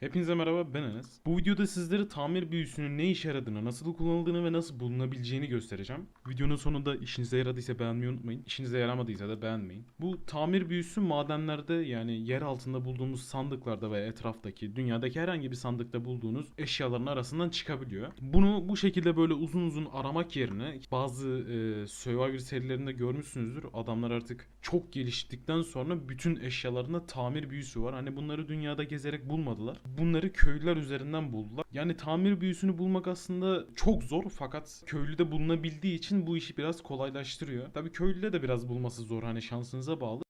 Hepinize merhaba ben Enes. Bu videoda sizlere tamir büyüsünün ne işe yaradığını, nasıl kullanıldığını ve nasıl bulunabileceğini göstereceğim. Videonun sonunda işinize yaradıysa beğenmeyi unutmayın. İşinize yaramadıysa da beğenmeyin. Bu tamir büyüsü madenlerde yani yer altında bulduğumuz sandıklarda ve etraftaki, dünyadaki herhangi bir sandıkta bulduğunuz eşyaların arasından çıkabiliyor. Bunu bu şekilde böyle uzun uzun aramak yerine bazı e, Survivor serilerinde görmüşsünüzdür. Adamlar artık çok geliştikten sonra bütün eşyalarında tamir büyüsü var. Hani bunları dünyada gezerek bulmadılar. Bunları köylüler üzerinden buldular. Yani tamir büyüsünü bulmak aslında çok zor fakat köylüde bulunabildiği için bu işi biraz kolaylaştırıyor. Tabii köylüde de biraz bulması zor hani şansınıza bağlı.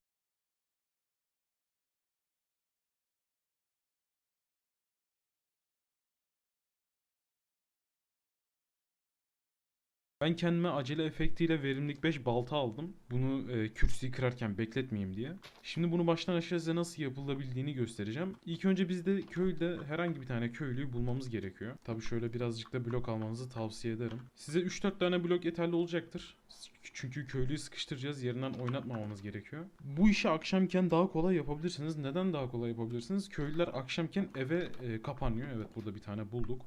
Ben kendime acele efektiyle verimlilik 5 balta aldım. Bunu e, kürsüyü kırarken bekletmeyeyim diye. Şimdi bunu baştan aşağı size nasıl yapılabildiğini göstereceğim. İlk önce biz de köyde herhangi bir tane köylüyü bulmamız gerekiyor. Tabi şöyle birazcık da blok almanızı tavsiye ederim. Size 3-4 tane blok yeterli olacaktır. Çünkü köylüyü sıkıştıracağız. Yerinden oynatmamamız gerekiyor. Bu işi akşamken daha kolay yapabilirsiniz. Neden daha kolay yapabilirsiniz? Köylüler akşamken eve e, kapanıyor. Evet burada bir tane bulduk.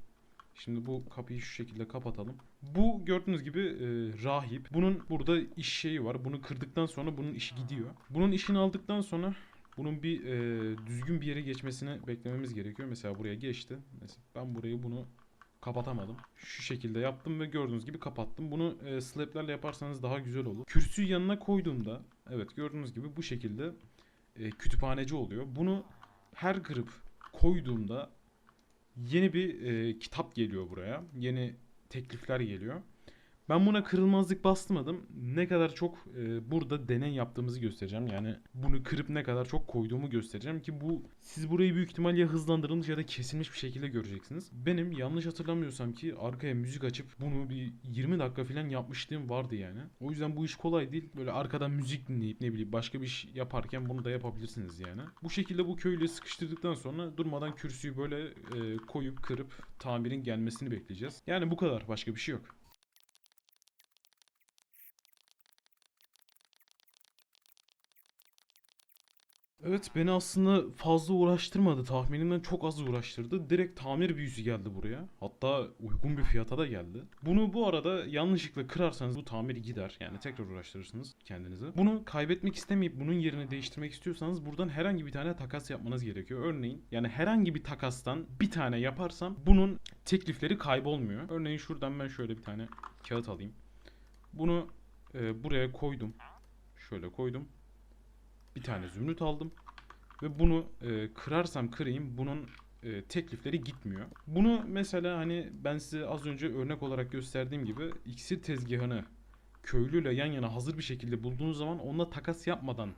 Şimdi bu kapıyı şu şekilde kapatalım. Bu gördüğünüz gibi e, rahip. Bunun burada iş şeyi var. Bunu kırdıktan sonra bunun işi gidiyor. Bunun işini aldıktan sonra bunun bir e, düzgün bir yere geçmesini beklememiz gerekiyor. Mesela buraya geçti. Mesela ben burayı bunu kapatamadım. Şu şekilde yaptım ve gördüğünüz gibi kapattım. Bunu e, slab'lerle yaparsanız daha güzel olur. Kürsüyü yanına koyduğumda evet gördüğünüz gibi bu şekilde e, kütüphaneci oluyor. Bunu her kırıp koyduğumda yeni bir e, kitap geliyor buraya. Yeni teklifler geliyor. Ben buna kırılmazlık bastırmadım. Ne kadar çok e, burada deney yaptığımızı göstereceğim. Yani bunu kırıp ne kadar çok koyduğumu göstereceğim ki bu siz burayı büyük ihtimal ya hızlandırılmış ya da kesilmiş bir şekilde göreceksiniz. Benim yanlış hatırlamıyorsam ki arkaya müzik açıp bunu bir 20 dakika falan yapmışlığım vardı yani. O yüzden bu iş kolay değil. Böyle arkadan müzik dinleyip ne bileyim başka bir iş yaparken bunu da yapabilirsiniz yani. Bu şekilde bu köylüyü sıkıştırdıktan sonra durmadan kürsüyü böyle e, koyup kırıp tamirin gelmesini bekleyeceğiz. Yani bu kadar başka bir şey yok. Evet beni aslında fazla uğraştırmadı. Tahminimden çok az uğraştırdı. Direkt tamir büyüsü geldi buraya. Hatta uygun bir fiyata da geldi. Bunu bu arada yanlışlıkla kırarsanız bu tamir gider. Yani tekrar uğraştırırsınız kendinizi. Bunu kaybetmek istemeyip bunun yerini değiştirmek istiyorsanız buradan herhangi bir tane takas yapmanız gerekiyor. Örneğin yani herhangi bir takastan bir tane yaparsam bunun teklifleri kaybolmuyor. Örneğin şuradan ben şöyle bir tane kağıt alayım. Bunu e, buraya koydum. Şöyle koydum bir tane zümrüt aldım. Ve bunu e, kırarsam kırayım bunun e, teklifleri gitmiyor. Bunu mesela hani ben size az önce örnek olarak gösterdiğim gibi iksir tezgahını köylüyle yan yana hazır bir şekilde bulduğunuz zaman onunla takas yapmadan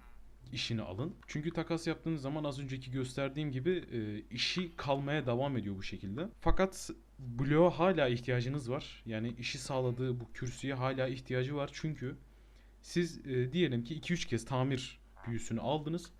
işini alın. Çünkü takas yaptığınız zaman az önceki gösterdiğim gibi e, işi kalmaya devam ediyor bu şekilde. Fakat bloğa hala ihtiyacınız var. Yani işi sağladığı bu kürsüye hala ihtiyacı var. Çünkü siz e, diyelim ki 2-3 kez tamir büyüsünü aldınız.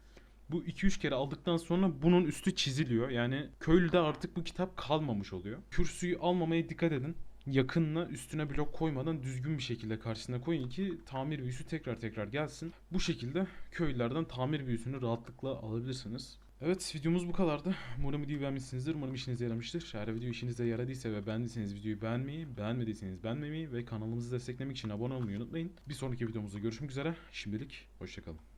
Bu 2-3 kere aldıktan sonra bunun üstü çiziliyor. Yani köylüde artık bu kitap kalmamış oluyor. Kürsüyü almamaya dikkat edin. Yakınına üstüne blok koymadan düzgün bir şekilde karşısına koyun ki tamir büyüsü tekrar tekrar gelsin. Bu şekilde köylülerden tamir büyüsünü rahatlıkla alabilirsiniz. Evet videomuz bu kadardı. Umarım videoyu beğenmişsinizdir. Umarım işinize yaramıştır. Eğer video işinize yaradıysa ve beğendiyseniz videoyu beğenmeyi, beğenmediyseniz beğenmemeyi ve kanalımızı desteklemek için abone olmayı unutmayın. Bir sonraki videomuzda görüşmek üzere. Şimdilik hoşçakalın.